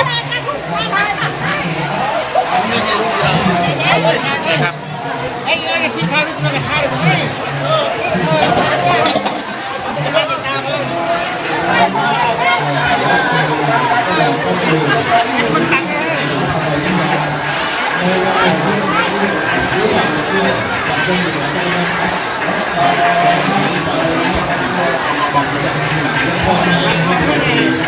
นี่ครับที่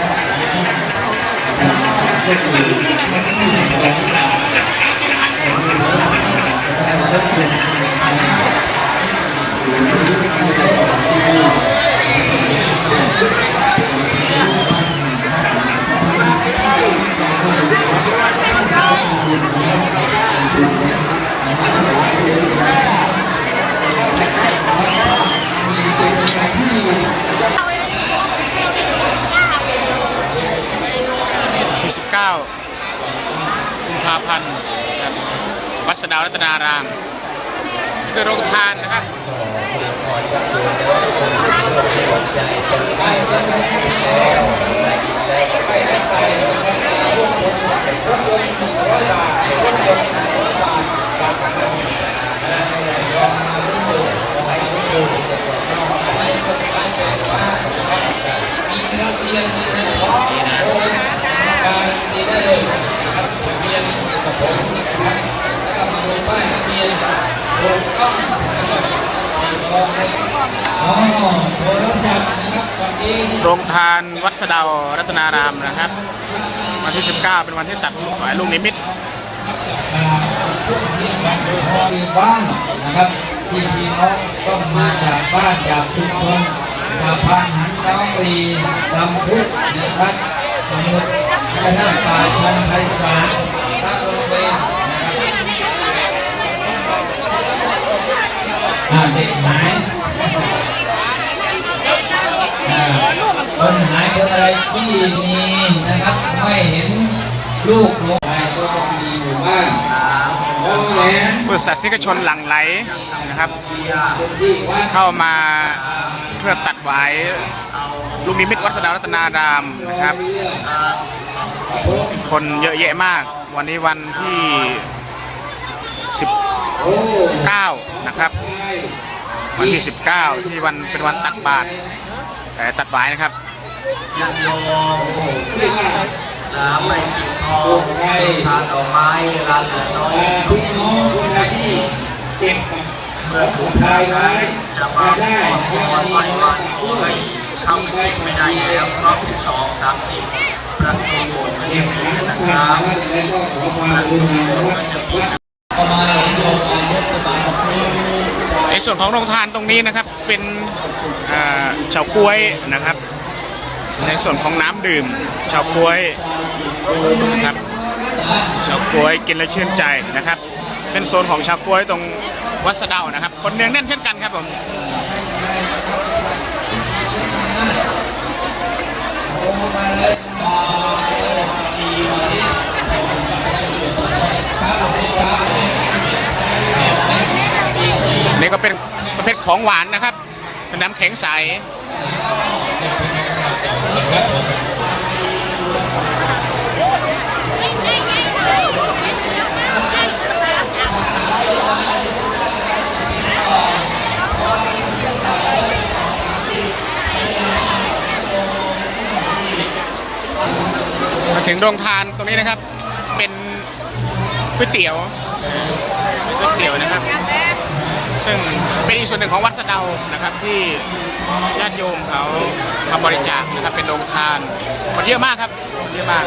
เทพบุตร 19กุมภาพันธ์ครับวัดสดาวรัตนารามนี่คือโรงทานนะครับ โรงทานวัดสะเดารัตนารามนะครับ วันที่ 19 เป็นวันที่ตัดถวายลูกนิมิตมีบ้านนะครับที่พี่น้องต้องมาจากบ้านจากชุมชนจากพานหันน้องรีลำพุกนะครับสมุทร พระนาป่าชันไทยสารทั้งบริเวณอ่าเด็กหายอาคนหายคนอะไรที่มีนะครับไม่เห็นลูกลงไปก็มีอยู่บ้างโอ้แหลนพุทธศาสนิกชนหลั่งไหลนะครับ เข้ามาเพื่อตัดไว้ลูกนิมิตวัดสดาวรัตนารามนะครับ คนเยอะแยะมาก วันนี้วันที่ 19 นะครับ วันที่ 19 ที่วันเป็นวันตักบาตรแต่ตัดไว้นะครับที่ว่าน้ำไม่ปิดทองใครทานดอกไม้เวลาเหลือน้อยอ่าพี่น้องคนใดที่เก็บเมื่อขถูองกทายไว้จะมาได้ขอถ้าพมีรวัวันด้ด้ววยยเข้าไปไม่ได้แล้วรอบสิบสองสามสิ บประโบสถ์เก็ได้บมีหลังนะคคารับวัดแล้วก็ขอครับในส่วนของโรงทานตรงนี้นะครับเป็นเฉาก๊วยนะครับ ในส่วนของน้ำดื่มเฉาก๊วยนะครับเฉาก๊วยกินแล้วชื่นใจนะครับ เป็นโซนของเฉาก๊วยตรงวัดสะเดานะครับ คนเนืองแน่นเช่นกันครับผม นี่ก็เป็นประเภทของหวานนะครับ เป็นน้ำแข็งใส ถึงโรงทานตรงนี้นะครับ เป็นก๋วยเตี๋ยวก๋วยเตี๋ยวนะครับ ซึ่งเป็นอีกส่วนหนึ่งของวัดสะเดานะครับที่ญาติโยมเขามาบริจาคนะครับเป็นโรงทานคนเยอะมากครับคนเยอะมาก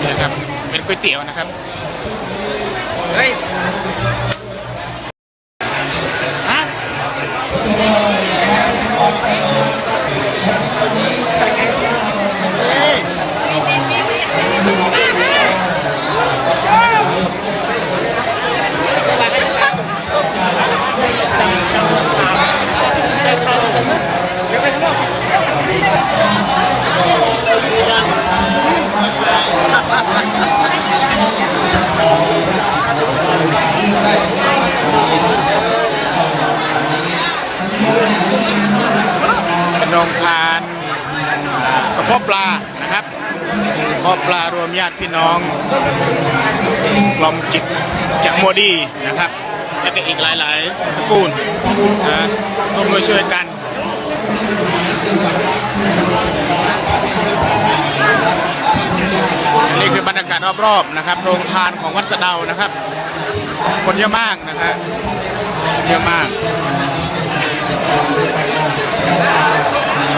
นี่นะครับเป็นก๋วยเตี๋ยวนะครับเฮ้ย โรงทานครอบปลานะครับเพาะปลารวมญาติพี่น้องกลอมจิตจากโมดีนะครับแล้วก็อีกหลายๆตระกูลนะร่วมมือช่วยกันนี่คือบรรยากาศรอบๆนะครับ โรงทานของวัดสะเดานะครับ คนเยอะมากนะครับเยอะมาก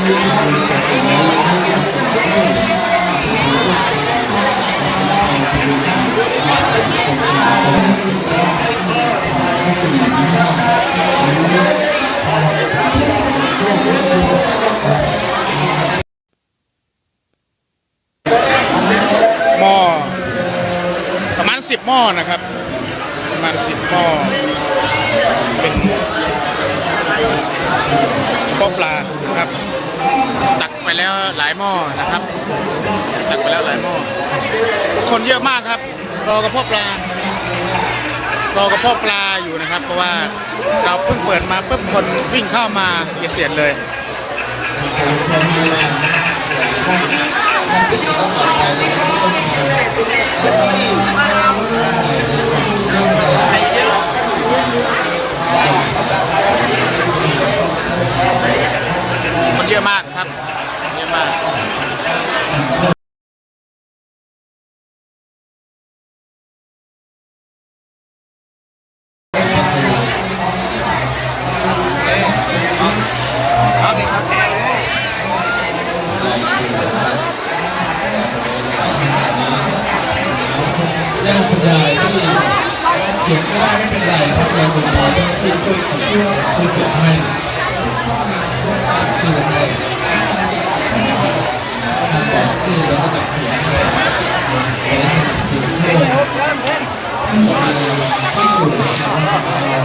หม้อประมาณ 10 หม้อนะครับ ประมาณ 10 หม้อเป็นต้มปลาครับ ไปแล้วหลายหม้อนะครับตักไปแล้วหลายหม้อคนเยอะมากครับ รอกระเพาะปลารอกระเพาะปลาอยู่นะครับ เพราะว่าเราเพิ่งเปิดมาปุ๊บคนวิ่งเข้ามาเบียดเสียดเลย ขียนก็ได้ไม่เป็นไรครับเราเป็นหมอที่ช่วยช่วยช่วยช่วยเขียนให้ชื่อให้ท่านบอกชื่อแล้วก็แบบเขียนให้แล้วสิ่งที่ที่อยู่